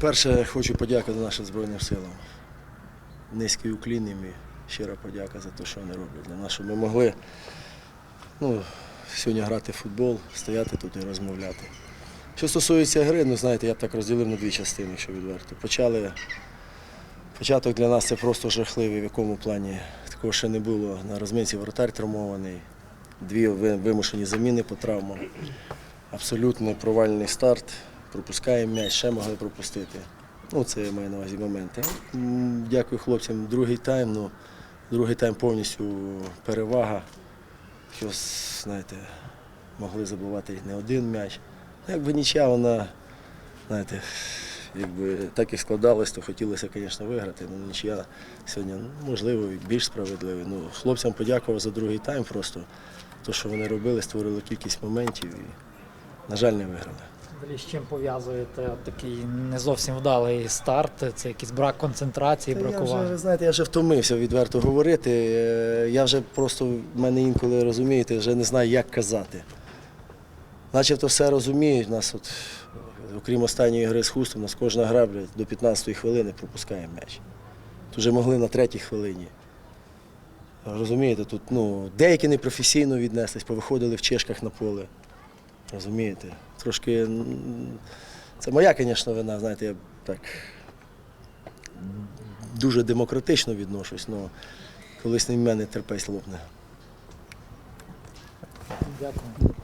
По-перше, хочу подякувати нашим Збройним силам. Низький уклін їм і щира подяка за те, що вони роблять для нас, щоб ми могли ну, сьогодні грати в футбол, стояти тут і розмовляти. Що стосується гри, ну знаєте, я б так розділив на дві частини, якщо відверто. Почали. Початок для нас це просто жахливий, в якому плані такого ще не було. На розминці воротар травмований, дві вимушені заміни по травмам. Абсолютно провальний старт. Пропускаємо м'яч, ще могли пропустити. Ну, це я маю на увазі моменти. Дякую хлопцям. Другий тайм. Ну, другий тайм повністю перевага. Що, знаєте, могли забувати не один м'яч. Ну, Якби нічия, вона, знаєте, якби так і складалось, то хотілося, звісно, виграти. Ну, нічия сьогодні, ну, можливо, і більш справедливий. Ну, хлопцям подякував за другий тайм просто. То, що вони робили, створили кількість моментів і, на жаль, не виграли. Взагалі, з чим пов'язуєте такий не зовсім вдалий старт? Це якийсь брак концентрації, Та Я вже, знаєте, я вже втомився відверто говорити. Е, Я вже просто в мене інколи розумієте, вже не знаю, як казати. Начебто все розуміють. Нас от, окрім останньої гри з хустом, нас кожна гра блядь, до 15-ї хвилини пропускає м'яч. Тут вже могли на третій хвилині. Розумієте, тут ну, деякі непрофесійно віднеслись, повиходили в чешках на поле. Розумієте? Трошки. Це моя, звісно, вина, знаєте, я так дуже демократично відношусь, але колись не в мене терпець лопне. Дякую.